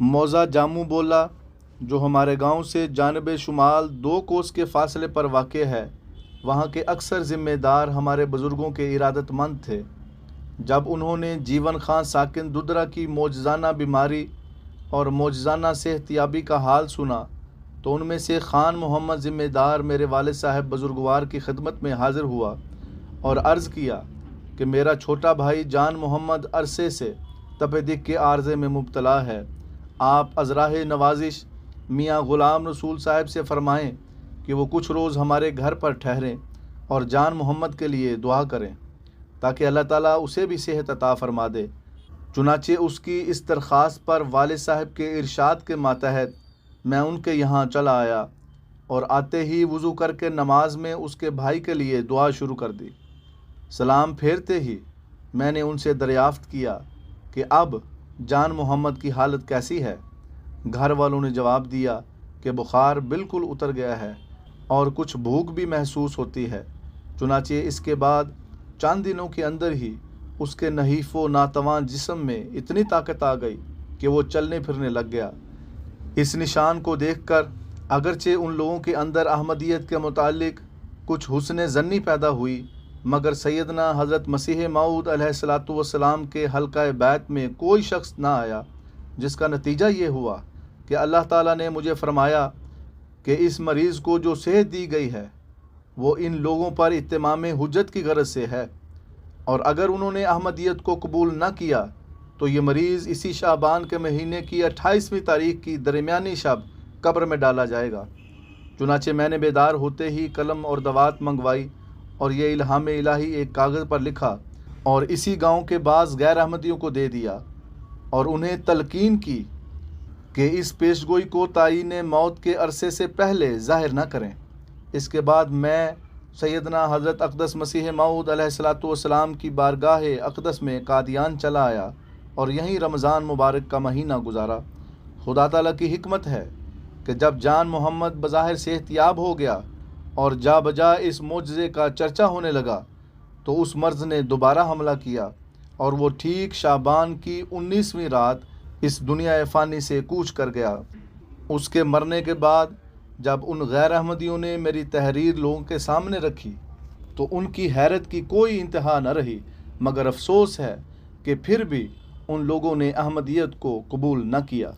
موزہ جاموں بولا، جو ہمارے گاؤں سے جانب شمال دو کوس کے فاصلے پر واقع ہے، وہاں کے اکثر ذمہ دار ہمارے بزرگوں کے ارادت مند تھے۔ جب انہوں نے جیون خان ساکن ددرا کی موجزانہ بیماری اور موجزانہ صحت یابی کا حال سنا، تو ان میں سے خان محمد ذمہ دار میرے والد صاحب بزرگوار کی خدمت میں حاضر ہوا اور عرض کیا کہ میرا چھوٹا بھائی جان محمد عرصے سے تپ کے عارضے میں مبتلا ہے۔ آپ ازراہ نوازش میاں غلام رسول صاحب سے فرمائیں کہ وہ کچھ روز ہمارے گھر پر ٹھہریں اور جان محمد کے لیے دعا کریں تاکہ اللہ تعالیٰ اسے بھی صحت عطا فرما دے۔ چنانچہ اس کی اس درخواست پر والد صاحب کے ارشاد کے ماتحت میں ان کے یہاں چلا آیا اور آتے ہی وضو کر کے نماز میں اس کے بھائی کے لیے دعا شروع کر دی۔ سلام پھیرتے ہی میں نے ان سے دریافت کیا کہ اب جان محمد کی حالت کیسی ہے؟ گھر والوں نے جواب دیا کہ بخار بالکل اتر گیا ہے اور کچھ بھوک بھی محسوس ہوتی ہے۔ چنانچہ اس کے بعد چند دنوں کے اندر ہی اس کے نحیف و ناتواں جسم میں اتنی طاقت آ گئی کہ وہ چلنے پھرنے لگ گیا۔ اس نشان کو دیکھ کر اگرچہ ان لوگوں کے اندر احمدیت کے متعلق کچھ حسن ضنی پیدا ہوئی مگر سیدنا حضرت مسیح معود علیہ السلاۃ والسلام کے حلقہ بیت میں کوئی شخص نہ آیا، جس کا نتیجہ یہ ہوا کہ اللہ تعالیٰ نے مجھے فرمایا کہ اس مریض کو جو صحت دی گئی ہے، وہ ان لوگوں پر اتمام حجت کی غرض سے ہے۔ اور اگر انہوں نے احمدیت کو قبول نہ کیا، تو یہ مریض اسی شعبان کے مہینے کی اٹھائیسویں تاریخ کی درمیانی شب قبر میں ڈالا جائے گا۔ چنانچہ میں نے بیدار ہوتے ہی قلم اور دوات منگوائی۔ اور یہ الہام الہی ایک کاغذ پر لکھا اور اسی گاؤں کے بعض غیر احمدیوں کو دے دیا اور انہیں تلقین کی کہ اس پیشگوئی کو تعین موت کے عرصے سے پہلے ظاہر نہ کریں۔ اس کے بعد میں سیدنا حضرت اقدس مسیح معود علیہ السلاۃ والسلام کی بارگاہ اقدس میں قادیان چلا آیا اور یہیں رمضان مبارک کا مہینہ گزارا۔ خدا تعالیٰ کی حکمت ہے کہ جب جان محمد بظاہر صحت یاب ہو گیا اور جا بجا اس معجزے کا چرچا ہونے لگا، تو اس مرض نے دوبارہ حملہ کیا اور وہ ٹھیک شابان کی انیسویں رات اس دنیا فانی سے کوچ کر گیا۔ اس کے مرنے کے بعد جب ان غیر احمدیوں نے میری تحریر لوگوں کے سامنے رکھی، تو ان کی حیرت کی کوئی انتہا نہ رہی، مگر افسوس ہے کہ پھر بھی ان لوگوں نے احمدیت کو قبول نہ کیا۔